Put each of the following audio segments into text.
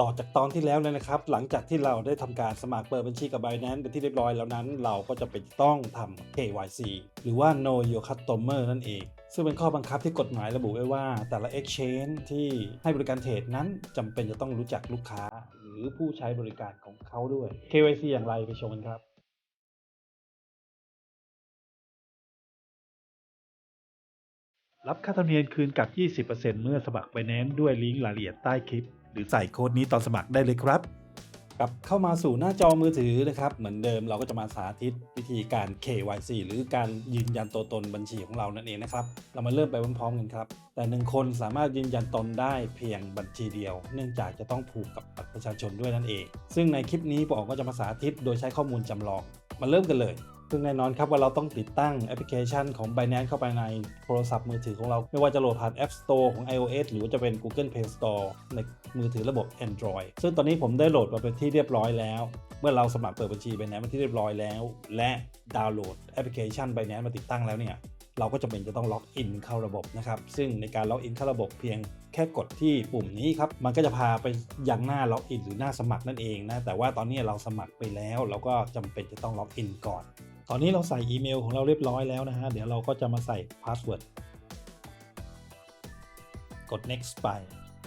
ต่อจากตอนที่แล้วเลยนะครับ หลังจากที่เราได้ทำการสมัครเปิดบัญชีกับ Binance เป็นที่เรียบร้อยแล้วนั้น เราก็จะเป็นต้องทำ KYC หรือว่า Know Your Customer นั่นเอง ซึ่งเป็นข้อบังคับที่กฎหมายระบุไว้ว่า แต่ละ Exchange ที่ให้บริการเทรดนั้นจำเป็นจะต้องรู้จักลูกค้า หรือผู้ใช้บริการของเขาด้วย KYC อย่างไรไปชมกันครับรับค่าธรรมเนียมคืนกับ 20%เมื่อสมัคร Binance ด้วยลิงก์รายละเอียดใต้คลิป หรือใส่โค้ดนี้ตอนสมัครได้เลยครับกลับเข้ามาสู่หน้าจอมือถือนะครับเหมือนเดิมเราก็จะมาสาธิตวิธีการ KYC หรือการยืนยันตัวตนบัญชีของเรานั่นเองนะครับเรามาเริ่มไปพร้อมๆกันครับ แต่หนึ่งคนสามารถยืนยันตนได้เพียงบัญชีเดียว เนื่องจากจะต้องผูกกับบัตรประชาชนด้วยนั่นเอง ซึ่งในคลิปนี้ปอก็จะมาสาธิตโดยใช้ข้อมูลจำลองมาเริ่มกันเลย ซึ่งแน่นอนครับว่าเราต้องติดตั้งแอปพลิเคชันของ Binance เข้าไปในโทรศัพท์มือถือของเรา ไม่ว่าจะโหลดผ่าน App Store ของ iOS หรือว่าจะเป็น Google Play Store ในมือถือระบบ Android ซึ่งตอนนี้ผมได้โหลดมาเป็นที่เรียบร้อยแล้ว เมื่อเราสมัครเปิดบัญชี Binance มาที่เรียบร้อยแล้ว และดาวน์โหลดแอปพลิเคชัน Binance มาติดตั้งแล้วเนี่ยเราก็จะเป็นจะต้องล็อกอินเข้าระบบนะครับ ซึ่งในการล็อกอินเข้าระบบเพียงแค่กดที่ปุ่มนี้ครับ มันก็จะพาไปยังหน้าล็อกอินหรือหน้าสมัครนั่นเองนะ แต่ว่าตอนนี้เราสมัครไปแล้ว เราก็จำเป็นจะต้องล็อกอินก่อน ตอนนี้เราใส่อีเมลของเราเรียบร้อยแล้วนะฮะ เดี๋ยวเราก็จะมาใส่พาสเวิร์ด กด next ไป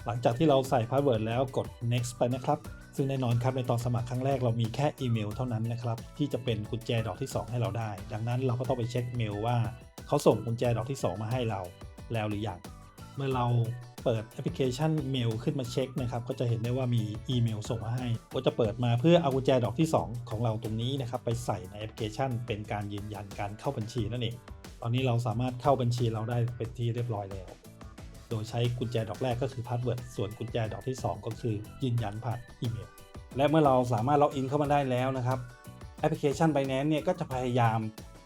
หลังจากที่เราใส่พาสเวิร์ดแล้วกด next ไปนะครับ ซึ่งแน่นอนครับในตอนสมัครครั้งแรกเรามีแค่อีเมลเท่านั้นนะครับ ที่จะเป็นกุญแจดอกที่ 2 ให้เราได้ ดังนั้นเราก็ต้องไปเช็คเมลว่าเขาส่งกุญแจดอกที่ 2 มาให้เราแล้วหรือยัง เมื่อเราเปิดแอปพลิเคชันเมลขึ้นมาเช็คนะครับ ก็จะเห็นได้ว่ามีอีเมลส่งมาให้ ก็จะเปิดมาเพื่อเอากุญแจดอกที่ 2 ของเราตรงนี้นะครับ ไปใส่ในแอปพลิเคชัน เป็นการยืนยันการเข้าบัญชีนั่นเอง ตอนนี้เราสามารถเข้าบัญชีเราได้เป็นที่เรียบร้อยแล้ว โดยใช้กุญแจดอกแรกก็คือพาสเวิร์ด ส่วนกุญแจดอกที่ 2 ก็คือยืนยันผ่านอีเมล และเมื่อเราสามารถล็อกอินเข้ามาได้แล้วนะครับ แอปพลิเคชัน Binance เนี่ยก็จะพยายาม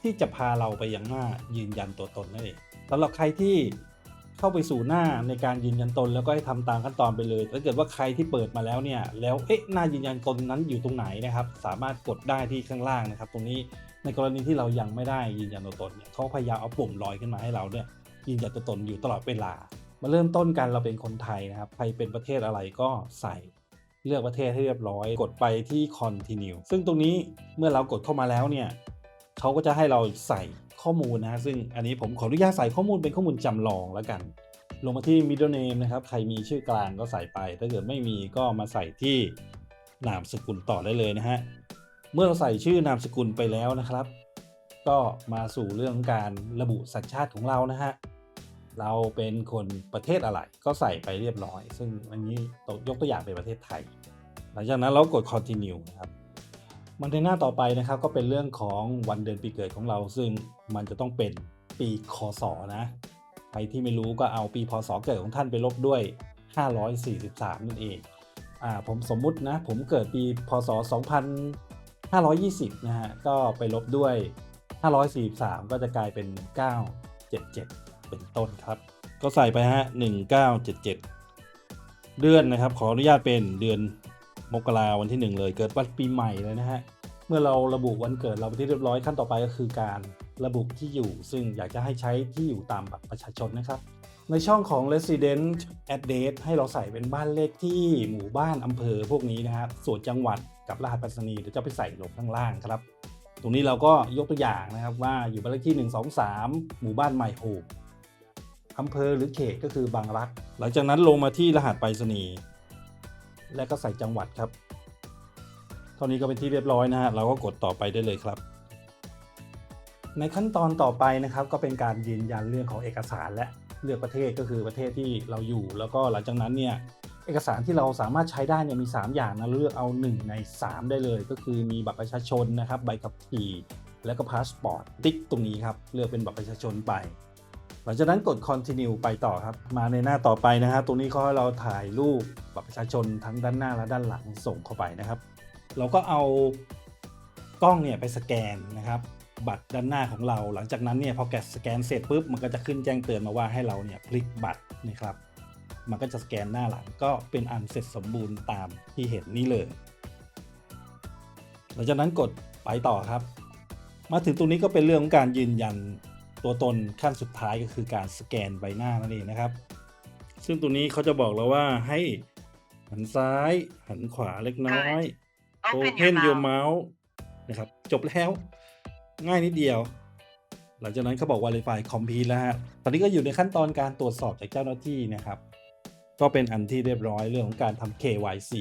ที่จะพาเราไปยังหน้ายืนยันตัวตนนั่นเองสำหรับใครที่ เข้าไปสู่หน้าในการยืนยันตนแล้วก็ให้ทำตามขั้นตอนไปเลยถ้าเกิดว่าใครที่เปิดมาแล้วเนี่ยแล้วเอ๊ะหน้ายืนยันตนนั้นอยู่ตรงไหนนะครับ สามารถกดได้ที่ข้างล่างนะครับ ตรงนี้ในกรณีที่เรายังไม่ได้ยืนยันตัวตนเนี่ยเขาพยายามเอาปุ่มลอยขึ้นมาให้เราเนี่ยยืนยันตัวตนอยู่ตลอดเวลา มาเริ่มต้นกันเราเป็นคนไทยนะครับใครเป็นประเทศอะไรก็ใส่เลือกประเทศให้เรียบร้อย กดไปที่ continue ซึ่งตรงนี้เมื่อเรากดเข้ามาแล้วเนี่ยเขาก็จะให้เราใส่ ข้อมูลนะฮะซึ่งอันนี้ผมขออนุญาตใส่ข้อมูลเป็นข้อมูลจำลองแล้วกัน ลงมาที่ middle name นะครับ ใครมีชื่อกลางก็ใส่ไป ถ้าเกิดไม่มีก็มาใส่ที่นามสกุลต่อได้เลยนะฮะ เมื่อเราใส่ชื่อนามสกุลไปแล้วนะครับ ก็มาสู่เรื่องการระบุสัญชาติของเรานะฮะ เราเป็นคนประเทศอะไรก็ใส่ไปเรียบร้อย ซึ่งอันนี้ยกตัวอย่างเป็นประเทศไทย หลังจากนั้นเรากด continue นะครับ มันในหน้าต่อไปนะครับก็เป็นเรื่องของวันเดือนปีเกิดของเรา ซึ่งมันจะต้องเป็นปีคศนะใครที่ไม่รู้ก็เอาปีพศเกิดของท่านไปลบด้วย 543 นั่นเองอ่าผมสมมุตินะ ผมเกิดปีพศ 2520 นะฮะ ก็ไปลบด้วย 543 ก็จะกลายเป็น 977 เป็นต้นครับ ก็ใส่ไปฮะ 1977 เดือนนะครับ ขออนุญาตเป็นเดือน มกราวันที่ 1 เลยเกิดวันปีใหม่เลยนะฮะ เมื่อเราระบุวันเกิดเราไปที่เรียบร้อยขั้นต่อไปก็คือการระบุที่อยู่ ซึ่งอยากจะให้ใช้ที่อยู่ตามบัตรประชาชนนะครับ ในช่องของ resident address ให้เราใส่เป็นบ้านเลขที่หมู่บ้านอำเภอพวกนี้นะครับส่วนจังหวัดกับรหัสไปรษณีย์เดี๋ยวจะไปใส่ลงข้างล่างครับ ตรงนี้เราก็ยกตัวอย่างนะครับว่าอยู่บ้านเลขที่ 123 หมู่บ้านใหม่โฮมอำเภอหรือเขตก็คือบางรัก หลังจากนั้นลงมาที่รหัสไปรษณีย์ และก็ใส่จังหวัดครับ เท่านี้ก็เป็นที่เรียบร้อยนะฮะเราก็กดต่อไปได้เลยครับ ในขั้นตอนต่อไปนะครับ ก็เป็นการยืนยันเรื่องของเอกสารและเลือกประเทศก็คือประเทศที่เราอยู่ แล้วก็หลังจากนั้นเนี่ยเอกสารที่เราสามารถใช้ได้เนี่ยมี 3 อย่างนะเลือกเอา 1 ใน 3 ได้เลย ก็คือมีบัตรประชาชนนะครับใบขับขี่ แล้วก็พาสปอร์ตติ๊กตรงนี้ครับเลือกเป็นบัตรประชาชนไป ลังจากนั้นกด continue ไปต่อครับ มาในหน้าต่อไปนะฮะตรงนี้เขาให้เราถ่ายรูปบัตรประชาชนทั้งด้านหน้าและด้านหลังส่งเข้าไปนะครับ เราก็เอากล้องเนี่ยไปสแกนนะครับบัตรด้านหน้าของเรา หลังจากนั้นเนี่ยพอแกะสแกนเสร็จปุ๊บมันก็จะขึ้นแจ้งเตือนมาว่าให้เราเนี่ยพลิกบัตรนะครับ มันก็จะสแกนหน้าหลังก็เป็นอันเสร็จสมบูรณ์ตามที่เห็นนี่เลย หลังจากนั้นกดไปต่อครับ มาถึงตรงนี้ก็เป็นเรื่องของการยืนยัน ตัวตนขั้นสุดท้ายก็คือการสแกนใบหน้านั่นเองนะครับ ซึ่งตรงนี้เขาจะบอกเราว่าให้หันซ้ายหันขวาเล็กน้อย Open Open your your mouth. mouth นะครับ จบแล้วง่ายนิดเดียว หลังจากนั้นเขาบอก verify complete แล้วฮะตอนนี้ก็อยู่ในขั้นตอนการตรวจสอบจากเจ้าหน้าที่นะครับ ก็เป็นอันที่เรียบร้อยเรื่องของการทำ KYC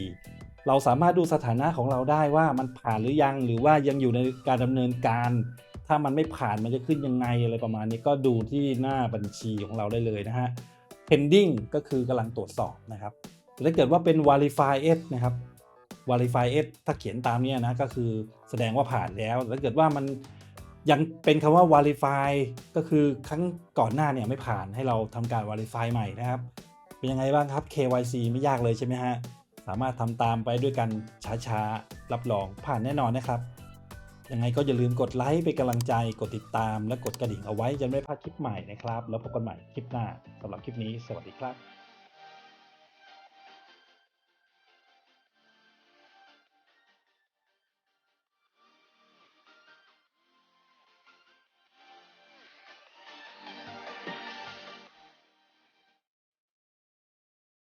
เราสามารถดูสถานะของเราได้ว่ามันผ่านหรือยังหรือว่ายังอยู่ในการดำเนินการ ถ้ามันไม่ผ่านมันจะขึ้นยังไงอะไรประมาณนี้ก็ดูที่หน้าบัญชีของเราได้เลยนะฮะ pending ก็คือกำลังตรวจสอบนะครับแต่ถ้าเกิดว่าเป็น verify s นะครับ verify s ถ้าเขียนตามนี้นะก็คือแสดงว่าผ่านแล้วแต่ถ้าเกิดว่ามันยังเป็นคำว่า verify ก็คือครั้งก่อนหน้าเนี่ยไม่ผ่านให้เราทำการ verify ใหม่นะครับ เป็นยังไงบ้างครับ KYC ไม่ยากเลยใช่ไหมฮะสามารถทำตามไปด้วยกันช้าๆ รับรองผ่านแน่นอนนะครับ ยังไงก็อย่าลืมกดไลค์เป็นกำลังใจกดติดตาม และกดกระดิ่งเอาไว้จะไม่พลาดคลิปใหม่นะครับ แล้วพบกันใหม่คลิปหน้าสำหรับคลิปนี้ สวัสดีครับ